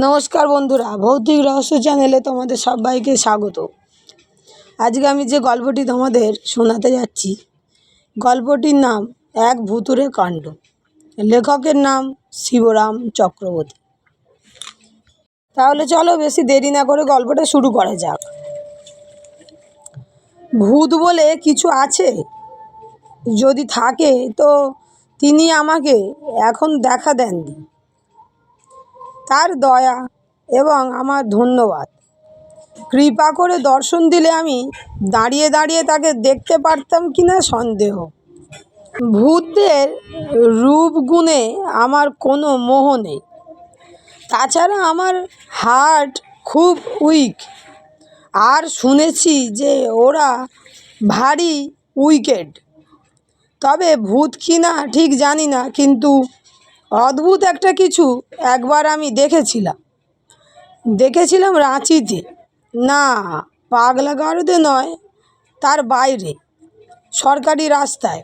নমস্কার বন্ধুরা, ভৌতিক রহস্য চ্যানেলে তোমাদের সবাইকে স্বাগত। আজকে আমি যে গল্পটি তোমাদের শোনাতে যাচ্ছি, গল্পটির নাম এক ভুতুরে কাণ্ড। লেখকের নাম শিবরাম চক্রবর্তী। তাহলে চলো বেশি দেরি না করে গল্পটা শুরু করা যাক। ভূত বলে কিছু আছে? যদি থাকে তো তিনি আমাকে এখন দেখা দেননি। তার দয়া এবং আমার ধন্যবাদ। কৃপা করে দর্শন দিলে আমি দাঁড়িয়ে দাঁড়িয়ে তাকে দেখতে পারতাম কি না সন্দেহ। ভূতদের রূপ গুণে আমার কোনো মোহ নেই। তাছাড়া আমার হার্ট খুব উইক। আর শুনেছি যে ওরা ভারী উইকেট। তবে ভূত কি না ঠিক জানি না, কিন্তু অদ্ভুত একটা কিছু একবার আমি দেখেছিলাম। দেখেছিলাম রাঁচিতে। না পাগলা গারদে নয়, তার বাইরে, সরকারি রাস্তায়।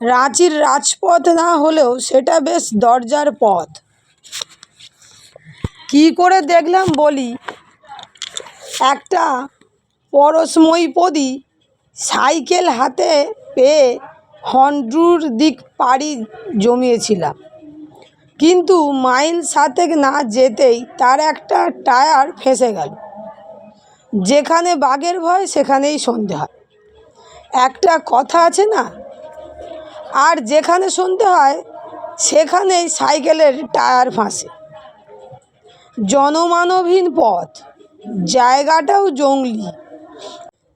রাঁচির রাজপথ না হলেও সেটা বেশ দরজার পথ। কি করে দেখলাম বলি? একটা পরশময়ী পদি সাইকেল হাতে পেয়ে হন্ড্রুর দিক পাড়ি জমিয়েছিলাম। কিন্তু মাইল সাতেক না যেতেই তার একটা টায়ার ফেঁসে গেল। যেখানে বাঘের ভয়, সেখানেই সন্ধে হয় একটা কথা আছে না? আর যেখানে সন্ধে হয়, সেখানেই সাইকেলের টায়ার ফাঁসে। জনমানবহীন পথ, জায়গাটাও জঙ্গলি।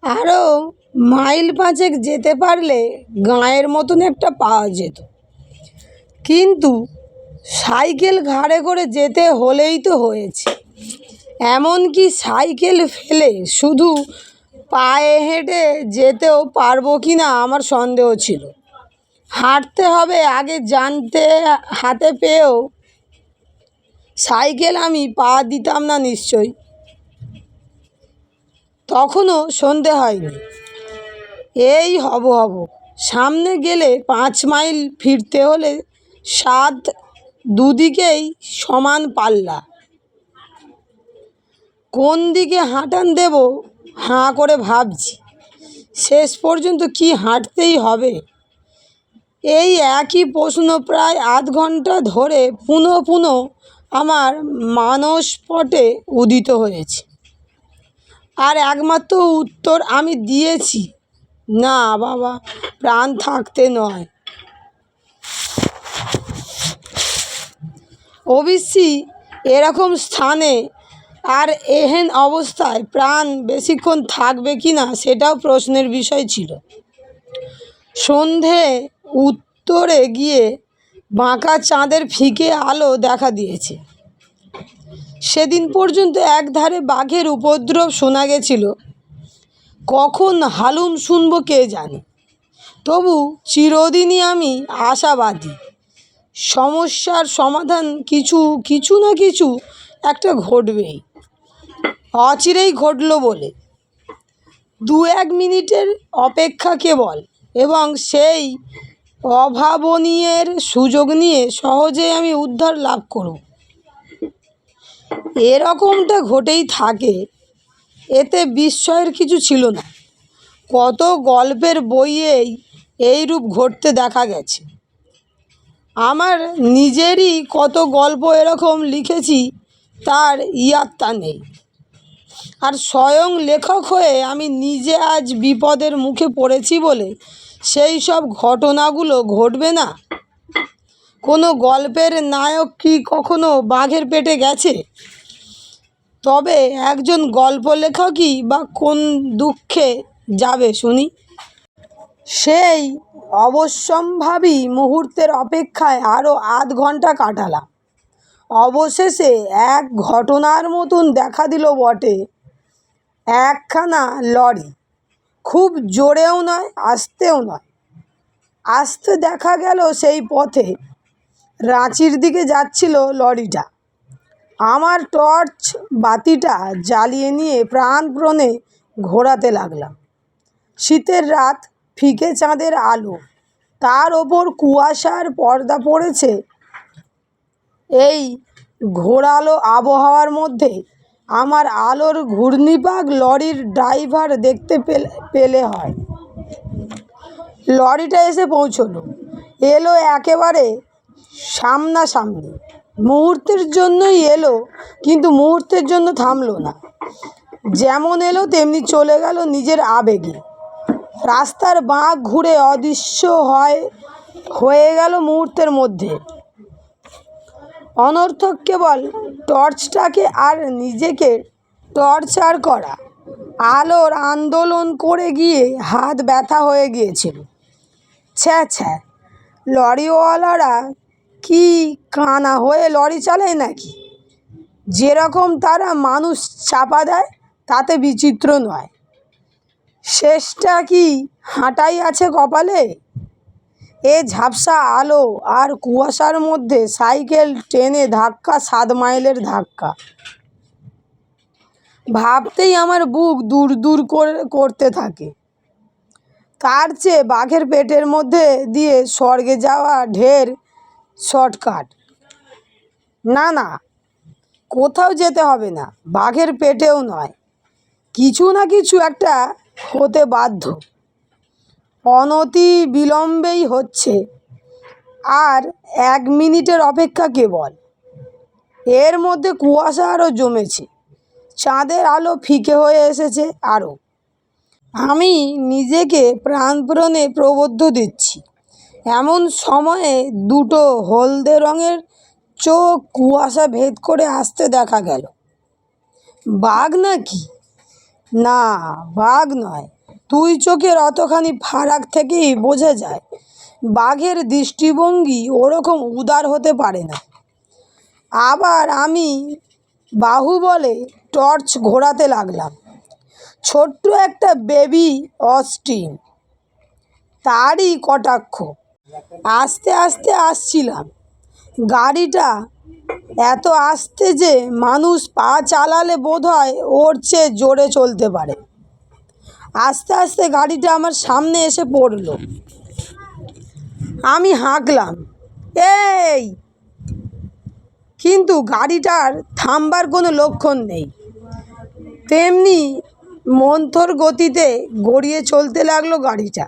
আরও মাইল পাঁচেক যেতে পারলে গাঁয়ের মতন একটা পাওয়া যেত। কিন্তু সাইকেল ঘাড়ে করে যেতে হলেই তো হয়েছে। এমনকি সাইকেল ফেলে শুধু পায়ে হেঁটে যেতেও পারব কি না আমার সন্দেহ ছিল। হাঁটতে হবে আগে জানতে, হাতে পেয়েও সাইকেল আমি পা দিতাম না নিশ্চয়ই তখনও সন্ধে হয়নি। এই হব হব, সামনে গেলে পাঁচ মাইল ফিরতে হলে সাত দুদিকেই সমান পাল্লা। কোন দিকে হাঁটান দেব, হাঁ করে ভাবছি। শেষ পর্যন্ত কি হাঁটতেই হবে? এই একই প্রশ্ন প্রায় আধ ঘণ্টা ধরে পুনঃ পুনঃ আমার মানসপটে উদিত হয়েছে। আর একমাত্র উত্তর আমি দিয়েছি। না বাবা, প্রাণ থাকতে নয়। অবশ্যই এরকম স্থানে আর এহেন অবস্থায় প্রাণ বেশিক্ষণ থাকবে কি না সেটাও প্রশ্নের বিষয় ছিল। সন্ধে উত্তরে গিয়ে বাঁকা চাঁদের ফিকে আলো দেখা দিয়েছে। সেদিন পর্যন্ত একধারে বাঘের উপদ্রব শোনা গেছিল। কখন হালুম শুনব কে জানে? তবু চিরদিনই আমি আশাবাদী। সমস্যার সমাধান কিছু কিছু না কিছু একটা ঘটবেই। অচিরেই ঘটলো বলে। দু এক মিনিটের অপেক্ষা কেবল এবং সেই অভাবনীয়ের সুযোগ নিয়ে সহজেই আমি উদ্ধার লাভ করব। এরকমটা ঘটেই থাকে। এতে বিস্ময়ের কিছু ছিল না। কত গল্পের বইয়েই এই রূপ ঘটতে দেখা গেছে। আমার নিজেরই কত গল্প এরকম লিখেছি, তার ইয়াত্তা নেই। আর স্বয়ং লেখক হয়ে আমি নিজে আজ বিপদের মুখে পড়েছি বলে সেই সব ঘটনাগুলো ঘটবে না? কোনো গল্পের নায়ক কি কখনো বাঘের পেটে গেছে? তবে একজন গল্প লেখকই বা কোন দুঃখে যাবে শুনি। সেই অবশ্যম্ভাবী মুহূর্তের অপেক্ষায় আরও আধ ঘণ্টা কাটালাম। অবশেষে এক ঘটনার মতন দেখা দিল বটে, একখানা লরি। খুব জোরেও নয়, আস্তেও নয়। আস্তে দেখা গেল সেই পথে রাঁচির দিকে যাচ্ছিল লরিটা। আমার টর্চ বাতিটা জ্বালিয়ে নিয়ে প্রাণপ্রণে ঘোরাতে লাগলাম। শীতের রাত ফিকে চাঁদের আলো। তার ওপর কুয়াশার পর্দা পড়েছে। এই ঘোরালো আবহাওয়ার মধ্যে আমার আলোর ঘূর্ণিপাক লরির ড্রাইভার দেখতে পেলে পেলে হয়। লরিটা এসে পৌঁছলো। এলো একেবারে সামনাসামনি। মুহূর্তের জন্যই এলো, কিন্তু মুহূর্তের জন্য থামলো না। যেমন এলো, তেমনি চলে গেল নিজের আবেগে। রাস্তার বাঁক ঘুরে অদৃশ্য হয়, হয়ে গেল মুহূর্তের মধ্যে। অনর্থক কেবল টর্চটাকে আর নিজেকে টর্চার করা। আলোর আন্দোলন করে গিয়ে হাত ব্যথা হয়ে গিয়েছিল। ছ্যা ছ্যা, লরিওয়ালারা কি কানা হয়ে লরি চালায় নাকি? যেরকম তারা মানুষ চাপা দেয়, তাতে বিচিত্র নয়। শেষটা কি হাঁটাই আছে কপালে? এ ঝাপসা আলো আর কুয়াশার মধ্যে সাইকেল টেনে ধাক্কা, সাত মাইলের ধাক্কা। ভাবতেই আমার বুক দূর দূর করে, করতে থাকে। তার চেয়ে বাঘের পেটের মধ্যে দিয়ে স্বর্গে যাওয়া ঢের শর্টকাট। না না, কোথাও যেতে হবে না, বাঘের পেটেও নয়। কিছু না কিছু একটা হতে বাধ্য। অনতি বিলম্বেই হচ্ছে। আর এক মিনিটের অপেক্ষা কেবল এর মধ্যে কুয়াশা আরও জমেছে। চাঁদের আলো ফিকে হয়ে এসেছে আরও আমি নিজেকে প্রাণপণে প্রবদ্ধ দিচ্ছি। এমন সময়ে দুটো হলদে রঙের চোখ কুয়াশা ভেদ করে আসতে দেখা গেল। বাঘ নাকি? না, বাঘ নয়। দুই চোখের অতখানি ফারাক থেকেই বোঝা যায়, বাঘের দৃষ্টিভঙ্গি ওরকম উদার হতে পারে না। আবার আমি বাহুবলে টর্চ ঘোরাতে লাগলাম। ছোট্ট একটা বেবি অস্টিন, তারই কটাক্ষ। আস্তে আস্তে আসছিলাম। গাড়িটা এত আস্তে যে মানুষ পা চালালে বোধ হয় ওর চেয়ে জোরে চলতে পারে। আস্তে আস্তে গাড়িটা আমার সামনে এসে পড়ল। আমি হাঁকলাম, এই! কিন্তু গাড়িটার থামবার কোনো লক্ষণ নেই। তেমনি মন্থর গতিতে গড়িয়ে চলতে লাগল গাড়িটা।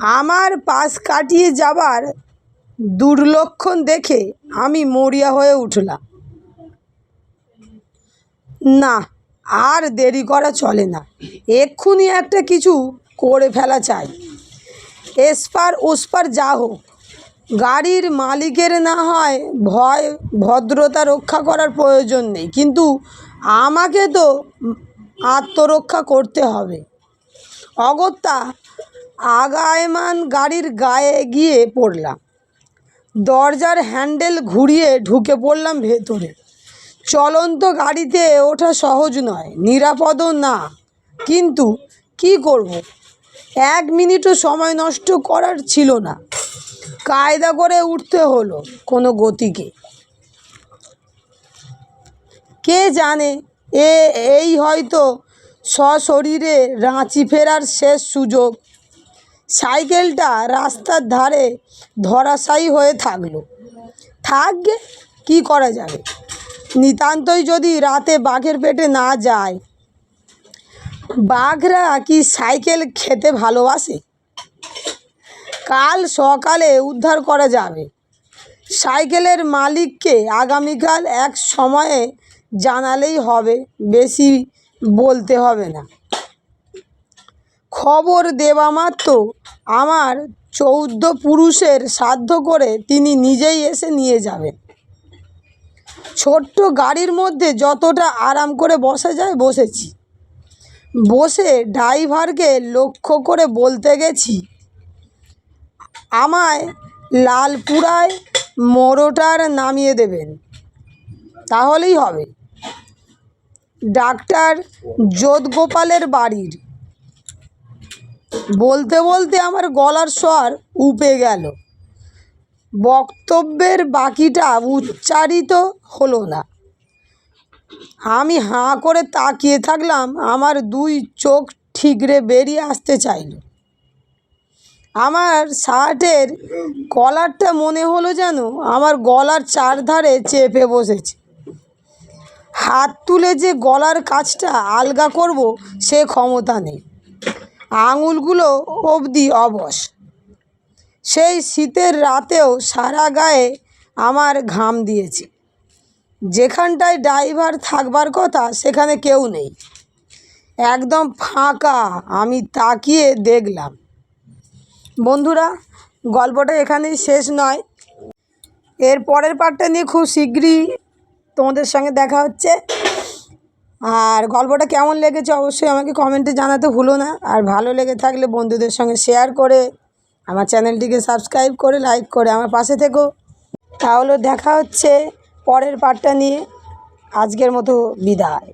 আমার পাশ কাটিয়ে যাবার দুর্লক্ষণ দেখে আমি মরিয়া হয়ে উঠলাম। না, আর দেরি করা চলে না। এক্ষুনি একটা কিছু করে ফেলা চাই। এসপার ওসপার যা হোক, গাড়ির মালিকের না হয় ভয়, ভদ্রতা রক্ষা করার প্রয়োজন নেই। কিন্তু আমাকে তো আত্মরক্ষা করতে হবে। অগত্যা আগায়মান গাড়ির গায়ে গিয়ে পড়লাম। দরজার হ্যান্ডেল ঘুরিয়ে ঢুকে পড়লাম ভেতরে। চলন্ত গাড়িতে ওঠা সহজ নয়, নিরাপদও না। কিন্তু কি করব? এক মিনিটও সময় নষ্ট করার ছিল না। কায়দা করে উঠতে হলো কোনো গতিকে। কে জানে, এ, এই হয়তো সশরীরে রাঁচি ফেরার শেষ সুযোগ। সাইকেলটা রাস্তার ধারে ধরাশায়ী হয়ে থাকল। থাকবে কী করা যাবে? নিতান্তই যদি রাতে বাঘের পেটে না যায়, বাঘরা কি সাইকেল খেতে ভালোবাসে? কাল সকালে উদ্ধার করা যাবে। সাইকেলের মালিককে আগামীকাল এক সময়ে জানালেই হবে, বেশি বলতে হবে না। খবর দেওয়া মাত্র আমার চৌদ্দ পুরুষের সাধ্য করে তিনি নিজেই এসে নিয়ে যাবেন। ছোট্ট গাড়ির মধ্যে যতটা আরাম করে বসা যায়, বসেছি। বসে ড্রাইভারকে লক্ষ্য করে বলতে গেছি, আমায় লালপুরায় মোড়টার নামিয়ে দেবেন। তাহলেই হবে। ডাক্তার যোধগোপালের বাড়ির বলতে বলতে আমার গলার স্বর উপে গেল। বক্তব্যের বাকিটা উচ্চারিত হলো না। আমি হাঁ করে তাকিয়ে থাকলাম, আমার দুই চোখ ঠিকরে বেরিয়ে আসতে চাইল। আমার শার্টের কলারটা মনে হলো যেন আমার গলার চারধারে চেপে বসেছে। হাত তুলে যে গলার কাজটা আলগা করব সে ক্ষমতা নেই। আঙুলগুলো অবধি অবশ। সেই শীতের রাতেও সারা গায়ে আমার ঘাম দিয়েছে। যেখানটায় ড্রাইভার থাকবার কথা, সেখানে কেউ নেই। একদম ফাঁকা আমি তাকিয়ে দেখলাম। বন্ধুরা, গল্পটা এখানেই শেষ নয়। এর পরের পার্টটা নিয়ে খুব শীঘ্রই তোমাদের সঙ্গে দেখা হচ্ছে। আর গল্পটা কেমন লেগেছে অবশ্যই আমাকে কমেন্টে জানাতে ভুলো না। আর ভালো লেগে থাকলে বন্ধুদের সঙ্গে শেয়ার করে, আমার চ্যানেলটিকে সাবস্ক্রাইব করে লাইক করে আমার পাশে থেকো। তাহলে দেখা হচ্ছে পরের পার্টটা নিয়ে। আজকের মতো বিদায়।